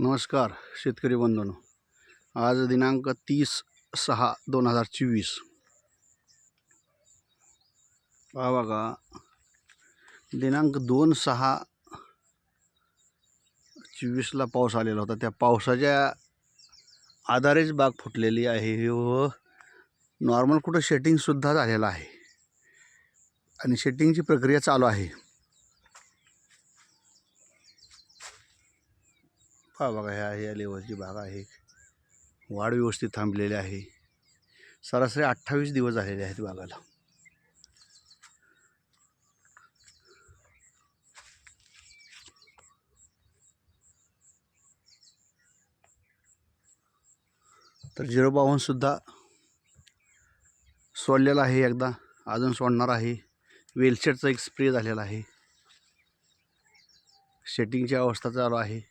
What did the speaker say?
नमस्कार शेतकरी बंधूंनो. आज दिनांक तीस सहा दोन हजार चोवीस. पहा बघा दिनांक दोन सहा चोवीसला पाऊस आलेला होता. त्या पावसाच्या आधारेच बाग फुटलेली आहे. व नॉर्मल हो, कुठं शेटिंगसुद्धा झालेलं आहे. आणि शेटिंगची प्रक्रिया चालू आहे. पहा बघा ह्या ह्या लेवलची बाग आहे वाढ व्यवस्थित थांबलेली आहे. सरासरी अठ्ठावीस दिवस झालेले आहेत बागाला. तर झिरो बावनसुद्धा सोडलेला आहे एकदा. अजून सोडणार आहे. वेलसेटचा एक स्प्रे झालेला आहे. सेटिंगची अवस्था चालू आहे.